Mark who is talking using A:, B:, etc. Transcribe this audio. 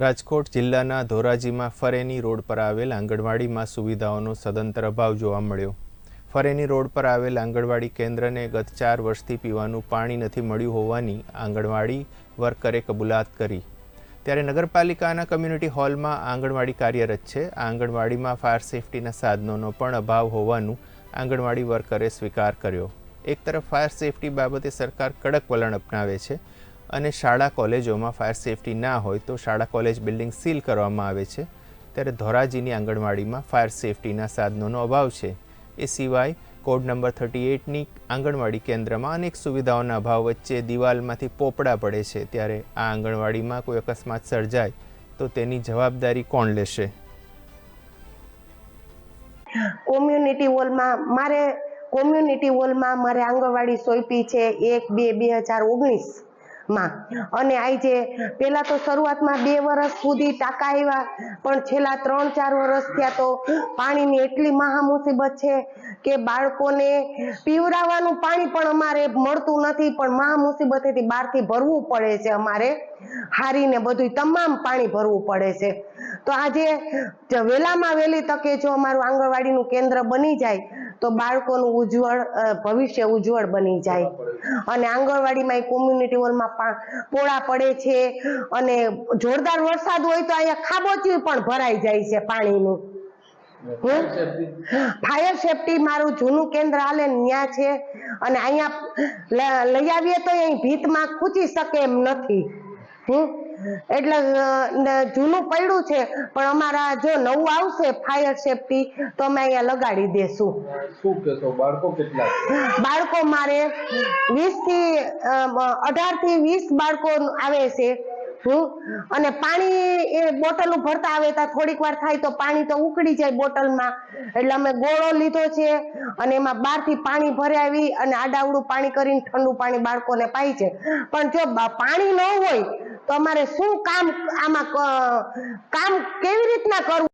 A: રાજકોટ જિલ્લાના ધોરાજીમાં ફરેની રોડ પર આવેલ આંગણવાડીમાં સુવિધાઓનો સદંતર અભાવ જોવા મળ્યો. ફરેની રોડ પર આવેલ આંગણવાડી કેન્દ્રને ગત ચાર વર્ષથી પીવાનું પાણી નથી મળ્યું હોવાની આંગણવાડી વર્કરે કબૂલાત કરી. ત્યારે નગરપાલિકાના કમ્યુનિટી હોલમાં આંગણવાડી કાર્યરત છે. આંગણવાડીમાં ફાયર સેફટીના સાધનોનો પણ અભાવ હોવાનું આંગણવાડી વર્કરે સ્વીકાર કર્યો. એક તરફ ફાયર સેફટી બાબતે સરકાર કડક વલણ અપનાવે છે. અને શાળા કોલેજોમાં ફાયર સેફટી ના હોય તો શાળા કોલેજ બિલ્ડિંગ સીલ કરવામાં આવે છે. ત્યારે ધોરાજીની આંગણવાડીમાં ફાયર સેફટીના સાધનોનો અભાવ છે. એ સિવાય કોડ નંબર થર્ટી એટની આંગણવાડી કેન્દ્રમાં અનેક સુવિધાઓના અભાવ વચ્ચે દિવાલમાંથી પોપડા પડે છે. ત્યારે આ આંગણવાડીમાં કોઈ અકસ્માત સર્જાય તો તેની જવાબદારી કોણ લેશે?
B: કોમ્યુનિટી હોલમાં મારે કોમ્યુનિટી હોલમાં મારે આંગણવાડી સોંપી છે એક બે બે હજાર ઓગણીસ. માં અને આજે પહેલા તો શરૂઆતમાં બે વર્ષ સુધી ટાંકા આવ્યા પણ છેલ્લા ત્રણ ચાર વર્ષ થયા તો પાણીની એટલી મહા છે કે બાળકોને પીવડાવવાનું પાણી પણ અમારે મળતું નથી, પણ મહા મુસીબતેથી બહારથી ભરવું પડે છે અમારે. હારીને બધું તમામ પાણી ભરવું પડે છે. તો આજે જ વહેલામાં વહેલી તકે જો અમારું આંગણવાડીનું કેન્દ્ર બની જાય તો બાળકોનું ઉજ્જવળ ભવિષ્ય ઉજ્જવળ બની જાય. અને આંગણવાડીમાં કોમ્યુનિટી હોલમાં પોળા પડે છે અને જોરદાર વરસાદ હોય તો અહીંયા ખાબોચી પણ ભરાઈ જાય છે પાણીનું. ફાયર સેફટી મારું જૂનું કેન્દ્ર હાલે ત્યાં છે. અને અહીંયા લઈ આવીએ તો અહીં ભીતમાં ખૂચી શકે એમ નથી. હમ એટલે જૂનું પડ્યું છે પણ અમારા જો નવું આવશે ફાયર સેફટી તો અમે અહીંયા લગાડી દેશું.
C: શું કહેશો બાળકો કેટલા
B: બાળકો મારે વીસથી અઢારથી વીસ બાળકો આવે છે. અને પાણી એ બોટલ ભરતા આવે તો થોડીક વાર થાય તો પાણી તો ઉકળી જાય બોટલમાં. એટલે અમે ગોળો લીધો છે અને એમાં બહારથી પાણી ભરાવી અને આડાવડું પાણી કરીને ઠંડુ પાણી બાળકોને પાય છે. પણ જો પાણી ન હોય તો અમારે શું કામ આમાં કામ કેવી રીતના કરવું?